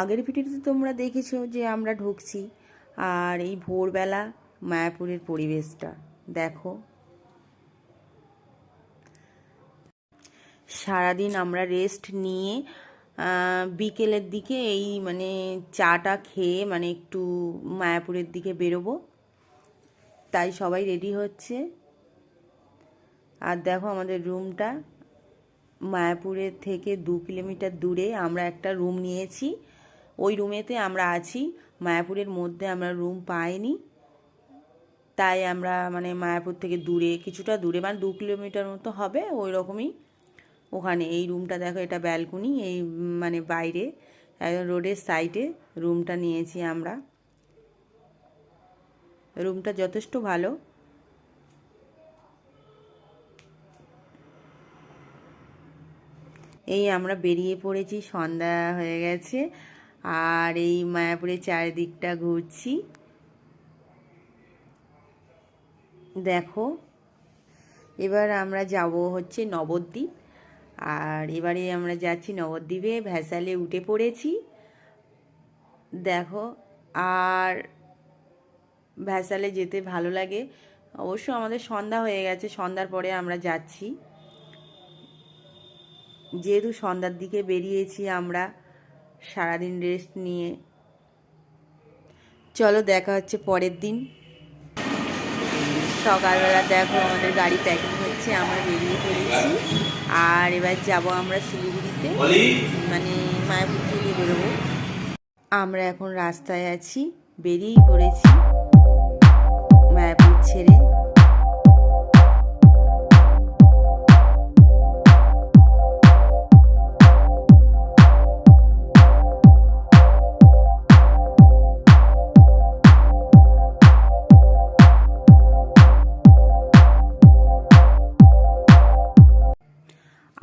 আগের ভিডিওতে তোমরা দেখেছ যে আমরা ঢুকছি, আর এই ভোরবেলা মায়াপুরের পরিবেশটা। দেখো। সারাদিন আমরা রেস্ট নিয়ে বিকেলের দিকে এই মানে চাটা খেয়ে মানে একটু মায়াপুরের দিকে বেরোবো। তাই সবাই রেডি হচ্ছে। আর দেখো আমাদের রুমটা মায়াপুরের থেকে দু কিলোমিটার দূরে আমরা একটা রুম নিয়েছি। ওই রুমেতে আমরা আছি। মায়াপুরের মধ্যে আমরা রুম পাইনি। তাই আমরা মানে মায়াপুর থেকে দূরে, কিছুটা দূরে মানে দু কিলোমিটার মতো হবে ওই রকমই ওখানে এই রুমটা দেখো, এটা ব্যালকনি এই মানে বাইরে রোডের সাইডে রুমটা নিয়েছি আমরা। রুমটা যথেষ্ট ভালো। এই আমরা বেরিয়ে পড়েছি, সন্ধ্যা হয়ে গেছে। আর এই মায়াপুরের চারিদিকটা ঘুরছি। দেখো, এবার আমরা যাব হচ্ছে নবদ্বীপ। আর এবারে আমরা যাচ্ছি নবদ্বীপে, ভ্যাসালে উঠে পড়েছি। দেখো, আর ভ্যাসালে যেতে ভালো লাগে। অবশ্য আমাদের সন্ধ্যা হয়ে গেছে, সন্ধ্যার পরে আমরা যাচ্ছি। যেহেতু সন্ধ্যার দিকে বেরিয়েছি আমরা সারাদিন রেস্ট নিয়ে। চলো দেখা হচ্ছে পরের দিন। সকালবেলা দেখো আমাদের গাড়ি প্যাকিং হচ্ছে আমরা বেরিয়ে পড়েছি। আর এবার যাব আমরা শিলিগুড়িতে মানে মায়াপুর থেকে বেরোবো। আমরা এখন রাস্তায় আছি বেরিয়েই পড়েছি মায়াপুর ছেড়ে।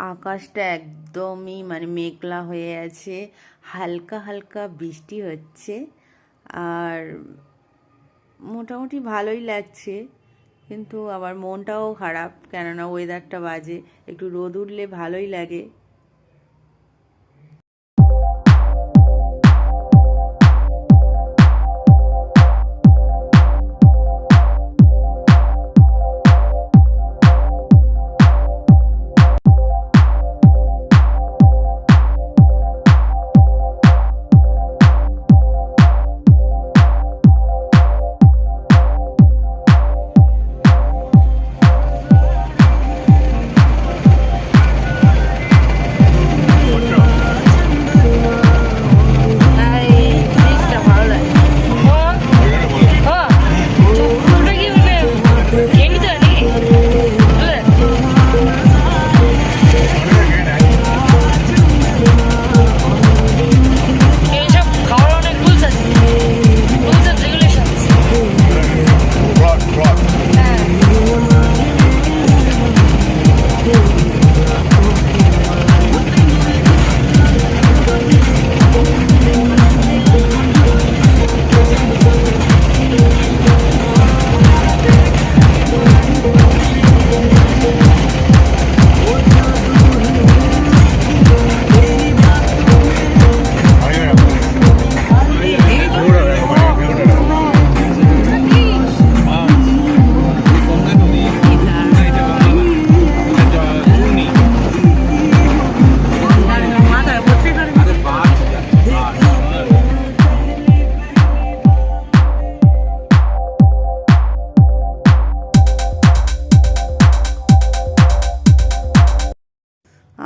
আকাশটা একদমই মানে মেঘলা হয়ে আছে। হালকা হালকা বৃষ্টি হচ্ছে। আর মোটামুটি ভালোই লাগছে। কিন্তু আবার মনটাও খারাপ, কেননা ওয়েদারটা বাজে। একটু রোদ উঠলে ভালোই লাগে।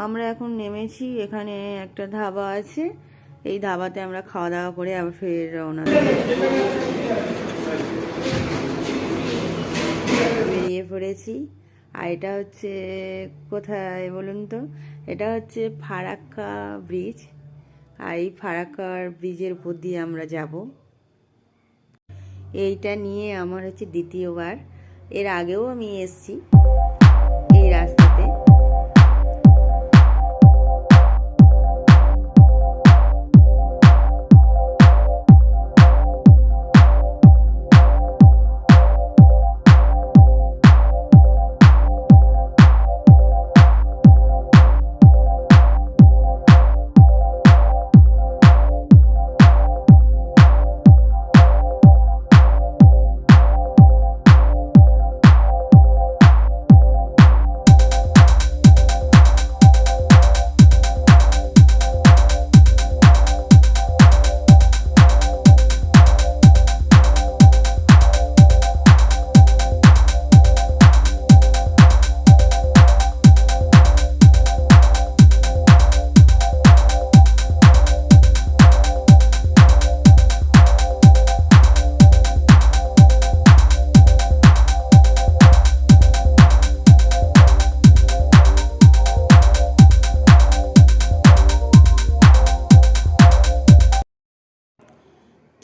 আমরা এখন নেমেছি, এখানে একটা ধাবা আছে। এই ধাবাতে আমরা খাওয়া দাওয়া করে আবার ফের রওনা বেরিয়ে পড়েছি। আর এটা হচ্ছে, কোথায় বলুন তো? এটা হচ্ছে ফারাক্কা ব্রিজ। আর এই ফারাক্কার ব্রিজের উপর দিয়ে আমরা যাব। এইটা নিয়ে আমার হচ্ছে দ্বিতীয়বার। এর আগেও আমি এসছি। এই রাস্তাতে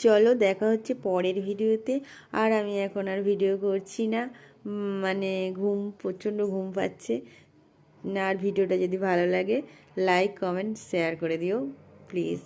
চলো দেখা হচ্ছে পরের ভিডিওতে। আর আমি এখন আর ভিডিও করছি না। মানে ঘুম, প্রচণ্ড ঘুম পাচ্ছে। না আর ভিডিওটা যদি ভালো লাগে লাইক কমেন্ট শেয়ার করে দিও প্লিজ